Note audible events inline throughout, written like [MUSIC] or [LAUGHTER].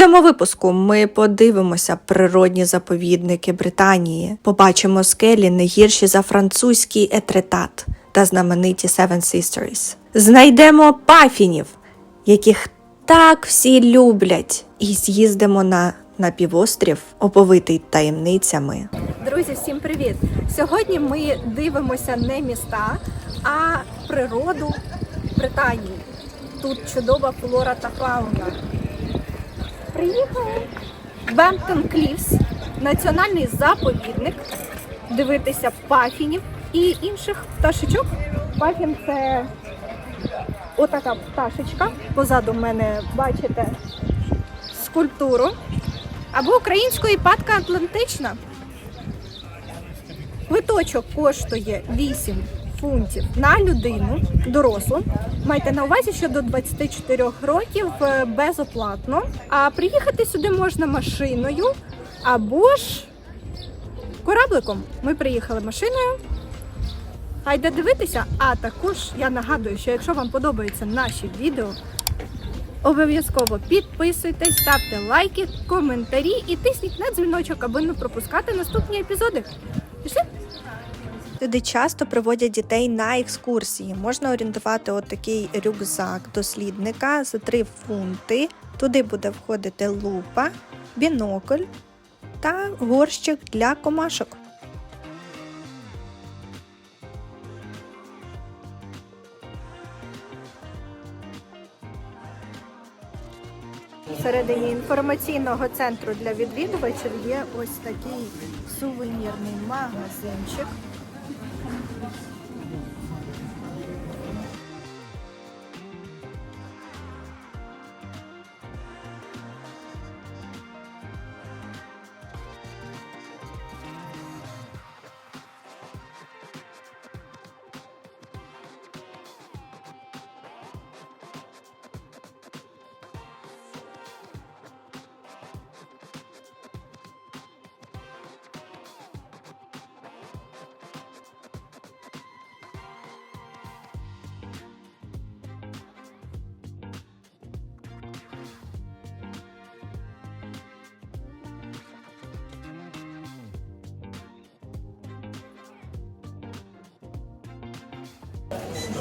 цьому випуску ми подивимося природні заповідники Британії, побачимо скелі не гірші за французький етретат та знамениті Seven Sisters. Знайдемо пафінів, яких так всі люблять, і з'їздимо на напівострів, оповитий таємницями. Друзі, всім привіт! Сьогодні ми дивимося не міста, а природу Британії. Тут чудова флора та фауна. Приїхали Бемптон Клівс, національний заповідник, дивитися пафінів і інших пташечок. Пафін це отака пташечка. Позаду мене бачите скульптуру. Або українською патка Атлантична. Квиточок коштує 8 фунтів на людину дорослу. Майте на увазі, що до 24 років е, безоплатно. А приїхати сюди можна машиною або ж корабликом. Ми приїхали машиною. Хайде дивитися. А також я нагадую, що якщо вам подобаються наші відео, Обов'язково підписуйтесь, ставте лайки, коментарі і тисніть на дзвіночок, аби не пропускати наступні епізоди. Пішли? Туди часто приводять дітей на екскурсії. Можна орієнтувати отакий рюкзак дослідника за 3 фунти. Туди буде входити лупа, бінокль та горщик для комашок. Всередині інформаційного центру для відвідувачів є ось такий сувенірний магазинчик.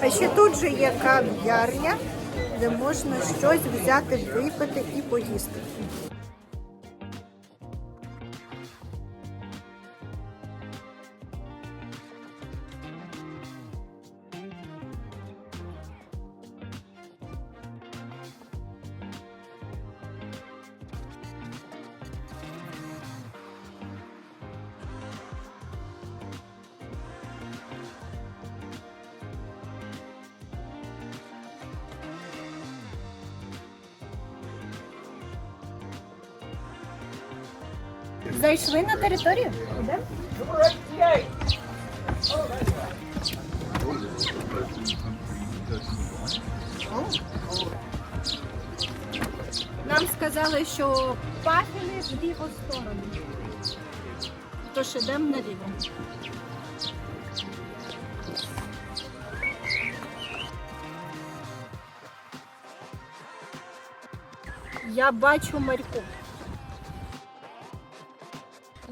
А ще тут же є кав'ярня, де можна щось взяти, випити і поїсти. Зайшли на територію? Нам сказали, що пафіни в ліву сторону. Тож ідемо наліво. Я бачу марьку.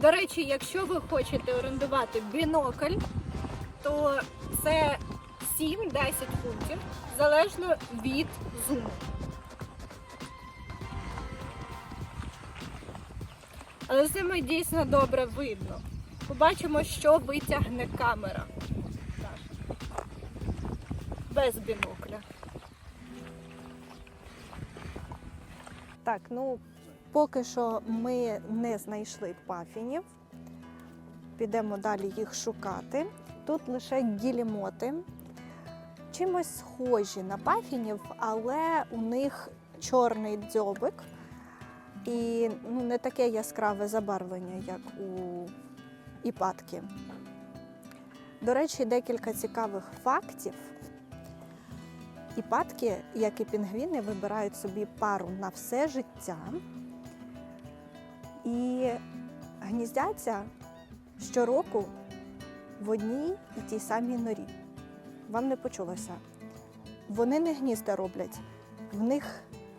До речі, якщо ви хочете орендувати бінокль, то це 7-10 фунтів залежно від зуму. Але з ними дійсно добре видно. Побачимо, що витягне камера. Без бінокля. Так, ну поки що ми не знайшли пафінів. Підемо далі їх шукати. Тут лише гілімоти. Чимось схожі на пафінів, але у них чорний дзьобик і ну, не таке яскраве забарвлення, як у іпатки. До речі, декілька цікавих фактів. Іпатки, як і пінгвіни, вибирають собі пару на все життя і гніздяться щороку в одній і тій самій норі. Вам не почулося. Вони не гнізда роблять. В них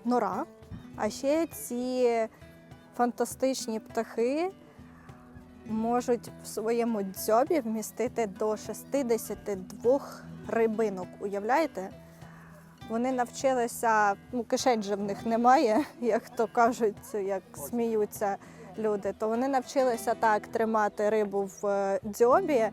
нора, А ще ці фантастичні птахи можуть в своєму дзьобі вмістити до 62 рибинок. Уявляєте? Вони навчилися, ну кишень же в них немає, [LAUGHS] як то кажуть, як сміються люди. То вони навчилися так тримати рибу в е, дзьобі,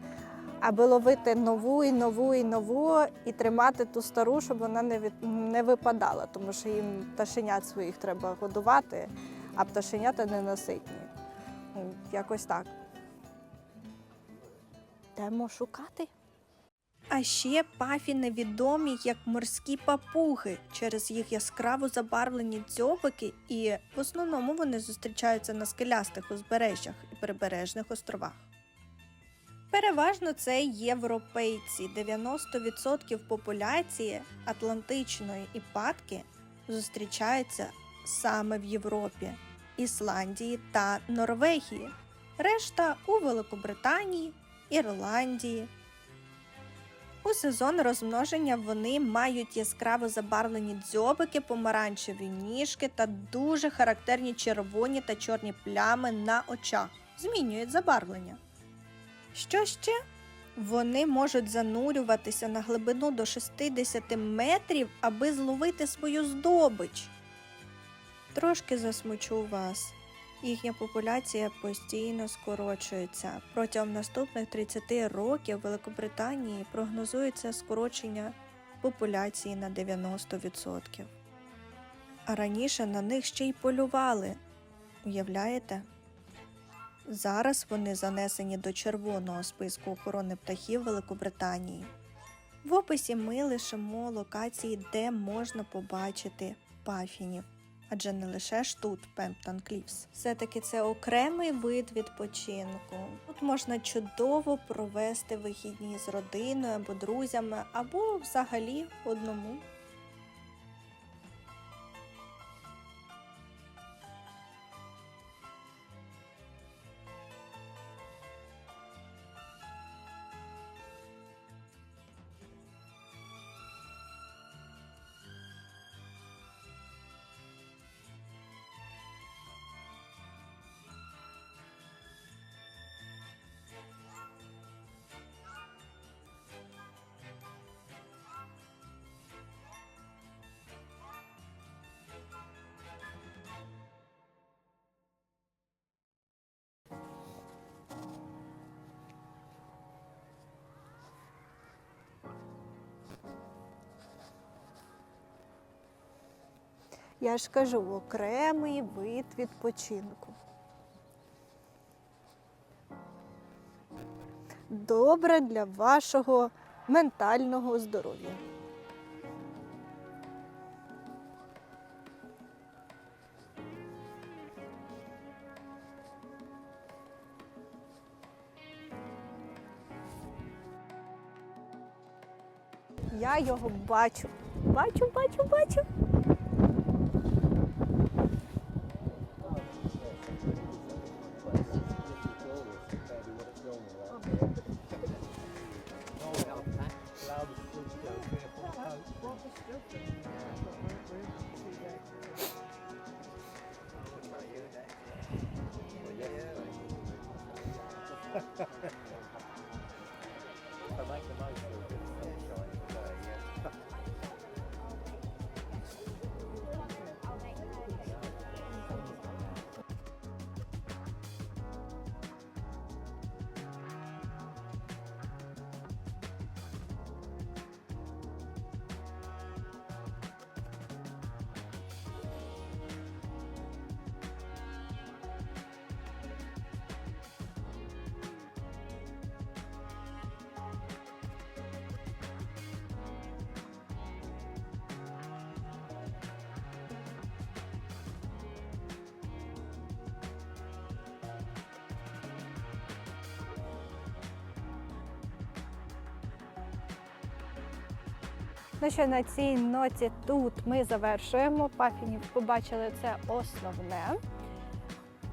аби ловити нову і нову і нову, і тримати ту стару, щоб вона не від не випадала, тому що їм пташенят своїх треба годувати, а пташенята ненаситні. Ну, Якось так. Йдемо шукати. А ще пафіни відомі як морські папуги через їх яскраво забарвлені дзьобики, і в основному вони зустрічаються на скелястих узбережжях і прибережних островах. Переважно це європейці. 90% популяції атлантичної іпатки зустрічаються саме в Європі, Ісландії та Норвегії. Решта у Великобританії, Ірландії, у сезон розмноження вони мають яскраво забарвлені дзьобики, помаранчеві ніжки та дуже характерні червоні та чорні плями на очах. Змінюють забарвлення. Що ще? Вони можуть занурюватися на глибину до 60 метрів, аби зловити свою здобич. Трошки засмучу вас. Їхня популяція постійно скорочується. Протягом наступних 30 років в Великобританії прогнозується скорочення популяції на 90%. А раніше на них ще й полювали. Уявляєте? Зараз вони занесені до червоного списку охорони птахів Великобританії. В описі ми лишимо локації, де можна побачити пафінів адже не лише ж тут Пемптон Кліфс. Все-таки це окремий вид відпочинку. Тут можна чудово провести вихідні з родиною або друзями, або взагалі одному. Я ж кажу, окремий вид відпочинку. Добре для вашого ментального здоров'я. Я його бачу. Бачу, бачу, бачу. Ha ha ha. Ну що на цій ноті тут ми завершуємо. Пафінів побачили це основне.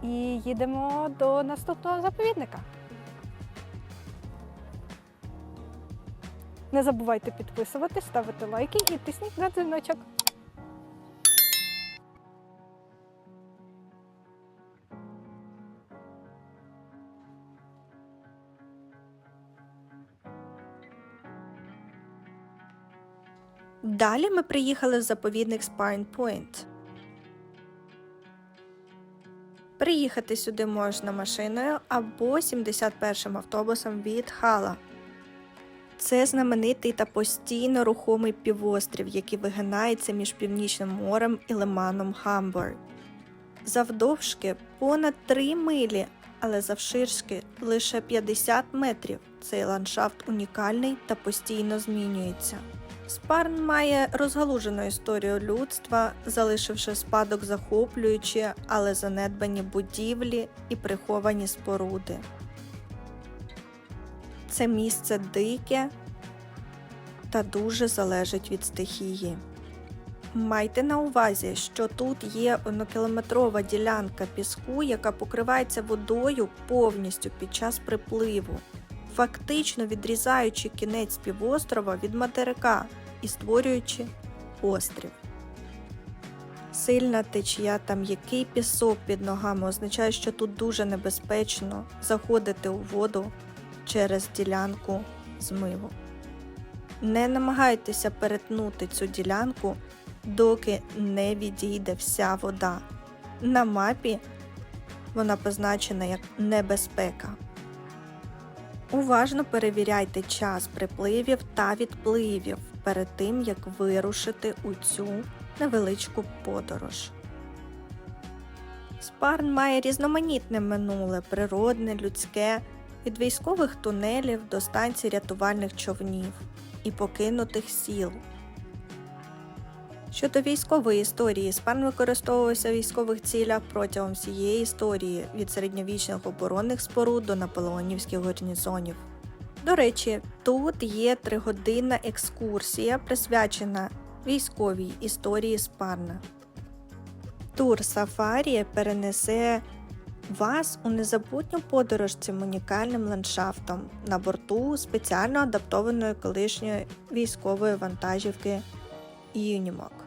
І їдемо до наступного заповідника. Не забувайте підписуватись, ставити лайки і тисніть на дзвіночок. Далі ми приїхали в заповідник Spine Point. Приїхати сюди можна машиною або 71-м автобусом від Хала. Це знаменитий та постійно рухомий півострів, який вигинається між Північним морем і лиманом Хамбург. Завдовжки понад 3 милі, але завширшки лише 50 метрів. Цей ландшафт унікальний та постійно змінюється. Спарн має розгалужену історію людства, залишивши спадок захоплюючі, але занедбані будівлі і приховані споруди. Це місце дике та дуже залежить від стихії. Майте на увазі, що тут є однокілометрова ділянка піску, яка покривається водою повністю під час припливу, фактично відрізаючи кінець півострова від материка і створюючи острів. Сильна течія та м'який пісок під ногами означає, що тут дуже небезпечно заходити у воду через ділянку змиву. Не намагайтеся перетнути цю ділянку, доки не відійде вся вода. На мапі вона позначена як небезпека. Уважно перевіряйте час припливів та відпливів перед тим, як вирушити у цю невеличку подорож. Спарн має різноманітне минуле, природне, людське, від військових тунелів до станцій рятувальних човнів і покинутих сіл. Щодо військової історії, спарн використовувався в військових цілях протягом всієї історії від середньовічних оборонних споруд до наполеонівських гарнізонів. До речі, тут є тригодинна екскурсія, присвячена військовій історії Спарна. Тур Сафарі перенесе вас у незабутню подорож цим унікальним ландшафтом на борту спеціально адаптованої колишньої військової вантажівки Юнімок.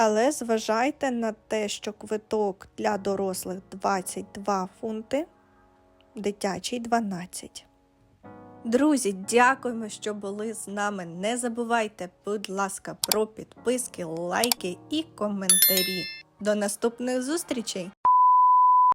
Але зважайте на те, що квиток для дорослих 22 фунти, дитячий 12. Друзі, дякуємо, що були з нами. Не забувайте, будь ласка, про підписки, лайки і коментарі. До наступних зустрічей!